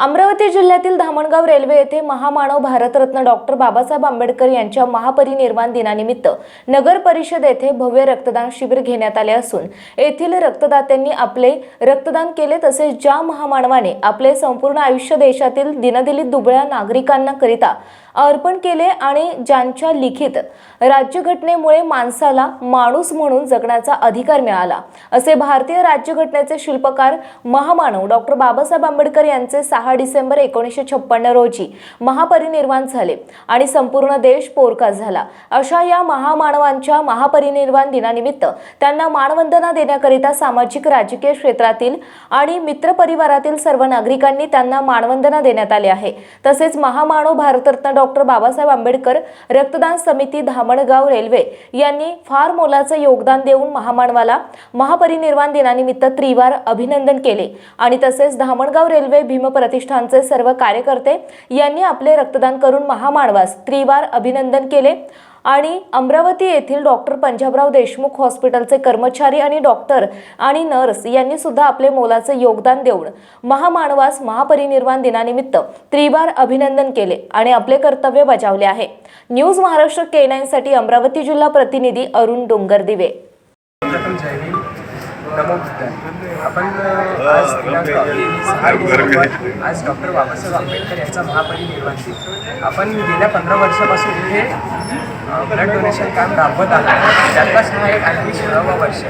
अमरावती जिल्ह्यातील धामणगाव रेल्वे येथे महामानव भारतरत्न डॉक्टर बाबासाहेब आंबेडकर यांच्या महापरिनिर्वाण दिनानिमित्त नगर परिषद येथे भव्य रक्तदान शिबिर घेण्यात आले असून येथील रक्तदात्यांनी आपले रक्तदान केले तसेच ज्या महामानवाने आपले संपूर्ण आयुष्य देशातील दिनदलित दुबळ्या नागरिकांना करिता अर्पण केले आणि ज्यांच्या लिखित राज्यघटनेमुळे माणसाला माणूस म्हणून जगण्याचा अधिकार मिळाला असे भारतीय राज्यघटनेचे शिल्पकार महामानव डॉक्टर बाबासाहेब आंबेडकर यांचे सहा डिसेंबर एकोणीसशे छप्पन्न रोजी महापरिनिर्वाण झाले आणि संपूर्ण देश पोरका झाला. अशा या महामानवांच्या महापरिनिर्वाण दिनानिमित्त त्यांना मानवंदना देण्याकरिता सामाजिक राजकीय क्षेत्रातील आणि मित्रपरिवारातील सर्व नागरिकांनी त्यांना मानवंदना देण्यात आली आहे. तसेच महामानव भारतरत्न डॉक्टर बाबासाहेब आंबेडकर रक्तदान समिती धामणगाव रेल्वे यांनी फार मोलाचं योगदान देऊन महामानवाला महापरिनिर्वाण दिनानिमित्त त्रिवार अभिनंदन केले. आणि तसेच धामणगाव रेल्वे भीमप्रति प्रतिष्ठानचे सर्व कार्यकर्ते यांनी आपले रक्तदान करून महामानवास त्रिवार अभिनंदन केले. आणि अमरावती येथील डॉक्टर पंजाबराव देशमुख हॉस्पिटलचे कर्मचारी आणि डॉक्टर आणि नर्स यांनी सुद्धा आपले मोलाचे योगदान देऊन महामानवास महापरिनिर्वाण दिनानिमित्त त्रिवार अभिनंदन केले आणि आपले कर्तव्य बजावले आहे. न्यूज महाराष्ट्र के साठी अमरावती जिल्हा प्रतिनिधी अरुण डोंगर दिवे जय भीम नमो बुद्धाय आपण अ, आज दिनांक आज डॉक्टर बाबासाहेब आंबेडकर यांचा महापरिनिर्वाण दिन. आपण गेल्या पंधरा वर्षापासून इथे ब्लड डोनेशन कॅम्प राबवत आहोत. त्यातलाच हा एक आणखी सोळावा वर्ष.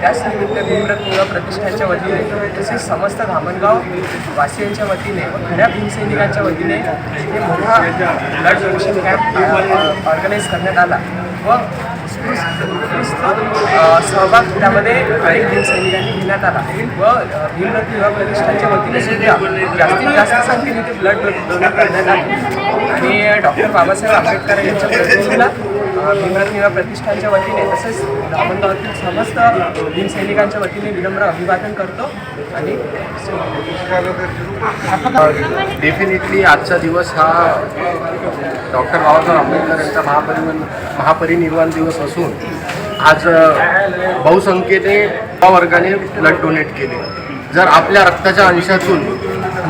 त्याच निमित्त भीमरत्न युवा प्रतिष्ठानच्या वतीने तसेच समस्त धामणगाव वासियांच्या वतीने व खऱ्या भीमसैनिकांच्या वतीने इथे मोठा ब्लड डोनेशन कॅम्प ऑर्गनाईज करण्यात आला व सहभाग त्यामध्ये अनेक सैनिकांनी घेण्यात आला. व अ, भीमरत्न युवा प्रतिष्ठानच्या वतीने सुद्धा जास्तीत जास्त संख्येने ते ब्लड डोनेट करण्यात आले. आणि डॉक्टर बाबासाहेब आंबेडकर यांच्या प्रतिमेला अ, भीमरत्न युवा प्रतिष्ठानच्या वतीने तसेच धामणगावातील समस्त भीमसैनिकांच्या वतीने विनम्र अभिवादन करतो आणि डेफिनेटली आजचा दिवस हा डॉक्टर बाबासाहेब आंबेडकर यांचा महापरिवन महापरिनिर्वाण दिवस असून आज बहुसंख्येने युवा वर्गाने ब्लड डोनेट केले. जर आपल्या रक्ताच्या अंशातून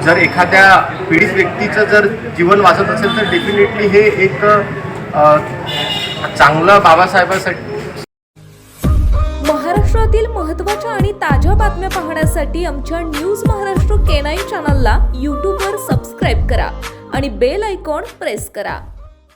जर एखाद्या पीडित व्यक्तीचं जर जीवन वाचत असेल तर डेफिनेटली हे एक चांगलं बाबासाहेबासाठी महाराष्ट्रातील महत्त्वाच्या आणि ताज्या बातम्या पाहण्यासाठी आमच्या न्यूज महाराष्ट्र केनाई चॅनलला यूट्यूबवर सबस्क्राईब करा आणि बेल आयकॉन प्रेस करा.